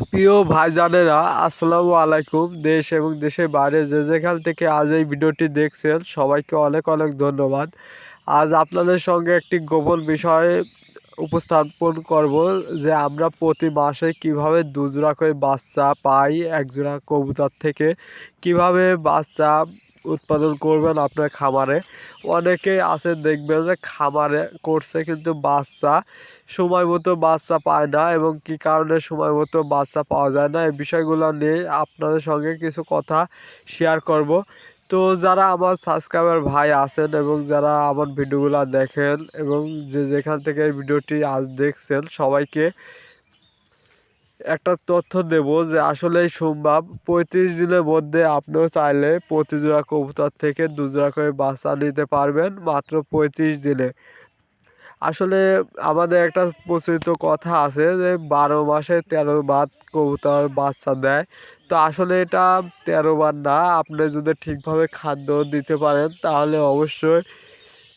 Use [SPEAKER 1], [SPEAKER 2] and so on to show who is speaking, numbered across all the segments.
[SPEAKER 1] প্রিয় ভাইজানেরা, আসসালামু আলাইকুম। দেশ এবং দেশের বাইরে যে যেখান থেকে আজ এই ভিডিওটি দেখছেন, সবাইকে অনেক অনেক ধন্যবাদ। আজ আপনাদের সঙ্গে একটি গোপন বিষয় উপস্থাপন করব, যে আমরা প্রতি মাসে কীভাবে দুজোড়া করে বাচ্চা পাই, একজোড়া কবুতর থেকে। কীভাবে বাচ্চা উৎপাদন করবেন আপনার খামারে। অনেকেই আছে দেখবেন যে খামারে করছে কিন্তু বাচ্চা সময় মতো বাচ্চা পায় না এবং কি কারণে সময় মতো বাচ্চা পাওয়া যায় না, এই বিষয়গুলো নিয়ে আপনাদের সঙ্গে কিছু কথা শেয়ার করব। তো যারা আমার সাবস্ক্রাইবার ভাই আছেন এবং যারা আমার ভিডিওগুলো দেখেন এবং যে যেখান থেকে ভিডিওটি আজ দেখছেন সবাইকে একটা তথ্য দেব যে আসলে সম্ভব পঁয়ত্রিশ দিনের মধ্যে আপনিও চাইলে প্রতি জোড়া কবুতর থেকে দু জোড়া করে বাচ্চা নিতে পারবেন মাত্র পঁয়ত্রিশ দিনে। আসলে আমাদের একটা প্রচলিত কথা আছে যে বারো মাসে তেরো বার কবুতর বাচ্চা দেয়। তো আসলে এটা তেরো বার না, আপনি যদি ঠিকভাবে খাদ্য দিতে পারেন তাহলে অবশ্যই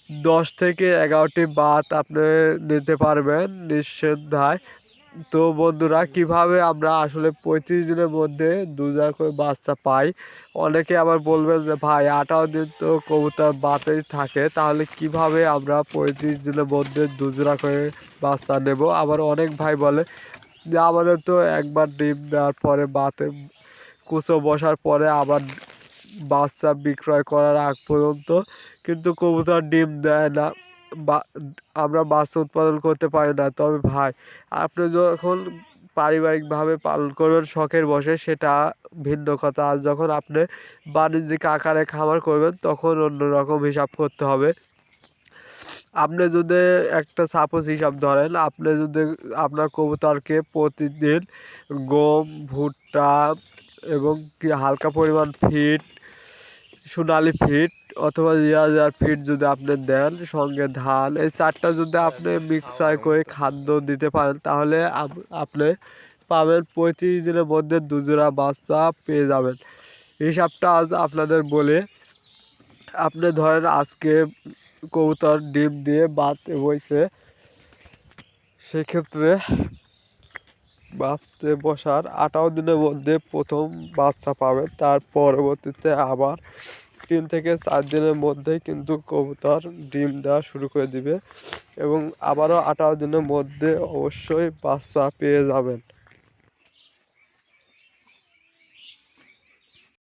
[SPEAKER 1] দশ থেকে এগারোটি বাত আপনি নিতে পারবেন নিঃসন্দেহায় তো বন্ধুরা, কীভাবে আমরা আসলে পঁয়ত্রিশ দিনের মধ্যে দু হাজার করে বাচ্চা পাই? অনেকে আবার বলবেন যে, ভাই, আঠারো দিন তো কবুতর বাতেই থাকে, তাহলে কীভাবে আমরা পঁয়ত্রিশ দিনের মধ্যে দুজোড়া করে বাচ্চা নেব? আবার অনেক ভাই বলে যে, আমাদের তো একবার ডিম দেওয়ার পরে বাতে, কুচো বসার পরে আবার বাচ্চা বিক্রয় করার আগ পর্যন্ত কিন্তু কবুতর ডিম দেয় না। আমরা বাচ্চা উৎপাদন করতে পারি না। তবে ভাই, আপনি যখন পারিবারিকভাবে পালন করবেন, শখের বসে, সেটা ভিন্ন কথা। আর যখন আপনি বাণিজ্যিক আকারে খামার করবেন, তখন অন্যরকম হিসাব করতে হবে। আপনি যদি একটা সাপোজ হিসাব ধরেন, আপনি যদি আপনার কবুতরকে প্রতিদিন গম, ভুট্টা এবং কি হালকা পরিমাণ ফিট সোনালি ফিট অথবা রিয়াজার ফিট যদি আপনি দেন, সঙ্গে ধান, এই চারটা যদি আপনি মিক্সার করে খাদ্য দিতে পারেন, তাহলে আপনি পাবেন পঁয়ত্রিশ দিনের মধ্যে দুজোড়া বাচ্চা পেয়ে যাবেন। হিসাবটা আজ আপনাদের বলে, আপনি ধরেন আজকে কবুতর ডিম দিয়ে বাতে বইছে, সেক্ষেত্রে বাঁচতে বসার আঠারো দিনের মধ্যে প্রথম বাচ্চা পাবে। তার পরবর্তীতে আবার তিন থেকে চার দিনের মধ্যে কিন্তু কবুতর ডিম দেওয়া শুরু করে দিবে এবং আবারও আঠারো দিনের মধ্যে অবশ্যই বাচ্চা পেয়ে যাবেন।